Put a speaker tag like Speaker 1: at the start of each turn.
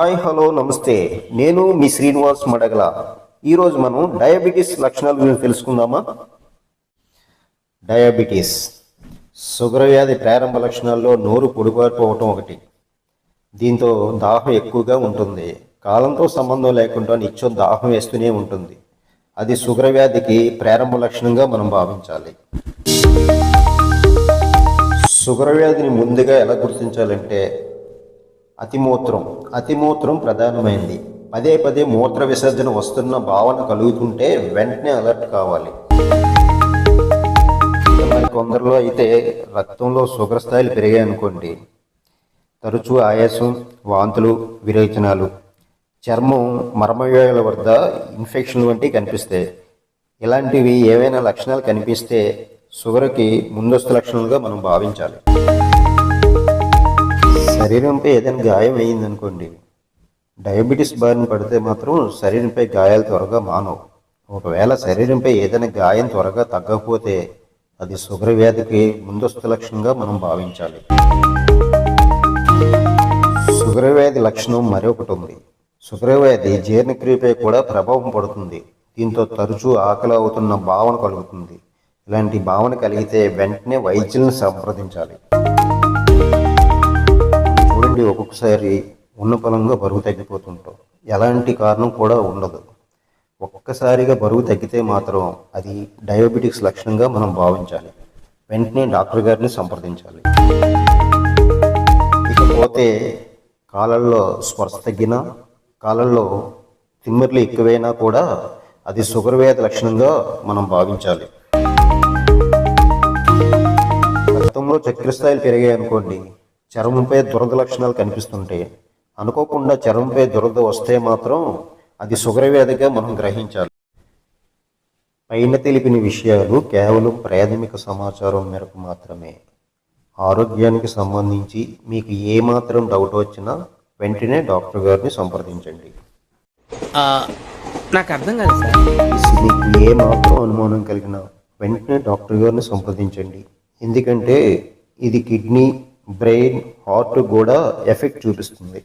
Speaker 1: Hi hello నమస్తే. నేను మీ శ్రీనివాస్ మడగల. ఈరోజు మనం డయాబెటీస్ లక్షణాల గురించి తెలుసుకుందామా? డయాబెటీస్. షుగర్ వ్యాధి ప్రారంభ లక్షణాల్లో నోరు పొడిపారిపోవటం ఒకటి. దీంతో దాహం ఎక్కువగా ఉంటుంది. కాలంతో సంబంధం లేకుండా నిత్యం దాహం వేస్తూనే ఉంటుంది. అది షుగర్ వ్యాధికి ప్రారంభ లక్షణంగా మనం భావించాలి. షుగర్ వ్యాధిని ముందుగా ఎలా గుర్తించాలంటే అతిమూత్రం. అతిమూత్రం ప్రధానమైంది. పదే పదే మూత్ర విసర్జన వస్తున్న భావన కలుగుతుంటే వెంటనే అలర్ట్ కావాలి. కొందరిలో అయితే రక్తంలో షుగర్ స్థాయిలు పెరిగాయి అనుకోండి. తరచూ ఆయాసం వాంతులు విరేచనాలు చర్మం మర్మవ్యాయుల వద్ద ఇన్ఫెక్షన్ వంటివి కనిపిస్తాయి. ఇలాంటివి ఏవైనా లక్షణాలు కనిపిస్తే షుగర్కి ముందస్తు లక్షణాలుగా మనం భావించాలి. శరీరంపై ఏదైనా గాయం అయిందనుకోండి డయాబెటీస్ బారిన పడితే మాత్రం శరీరంపై గాయాలు త్వరగా మానవు. ఒకవేళ శరీరంపై ఏదైనా గాయం త్వరగా తగ్గకపోతే అది షుగర్ వ్యాధికి ముందస్తు లక్షణంగా మనం భావించాలి. షుగర్ వ్యాధి లక్షణం మరొకటి ఉంది. షుగర్ వ్యాధి జీర్ణక్రియపై కూడా ప్రభావం పడుతుంది. దీంతో తరచూ ఆకలి అవుతున్న భావన కలుగుతుంది. ఇలాంటి భావన కలిగితే వెంటనే వైద్యులను సంప్రదించాలి. నుండి ఒక్కొక్కసారి ఉన్న పొలంగా బరువు తగ్గిపోతుంటాం. ఎలాంటి కారణం కూడా ఉండదు. ఒక్కసారిగా బరువు తగ్గితే మాత్రం అది డయాబెటిక్స్ లక్షణంగా మనం భావించాలి. వెంటనే డాక్టర్ గారిని సంప్రదించాలి. ఇకపోతే కాలంలో స్పర్శ తగ్గినా కాలల్లో తిమ్మిర్లు ఎక్కువైనా కూడా అది షుగర్ వ్యాధి లక్షణంగా మనం భావించాలి. రక్తంలో చక్కెర స్థాయిలు పెరిగాయి అనుకోండి చర్మంపై దురద లక్షణాలు కనిపిస్తుంటాయి అనుకోకుండా చర్మంపై దురద వస్తే మాత్రం అది షుగర్ వ్యాధిగా మనం గ్రహించాలి. పైన తెలిపిన విషయాలు కేవలం ప్రాథమిక సమాచారం మేరకు మాత్రమే. ఆరోగ్యానికి సంబంధించి మీకు ఏమాత్రం డౌట్ వచ్చినా వెంటనే డాక్టర్ గారిని సంప్రదించండి.
Speaker 2: నాకు అర్థం కాదు సార్.
Speaker 1: మీకు ఏమాత్రం అనుమానం కలిగినా వెంటనే డాక్టర్ గారిని సంప్రదించండి. ఎందుకంటే ఇది కిడ్నీ బ్రెయిన్ హార్ట్ కూడా ఎఫెక్ట్ చూపిస్తుంది.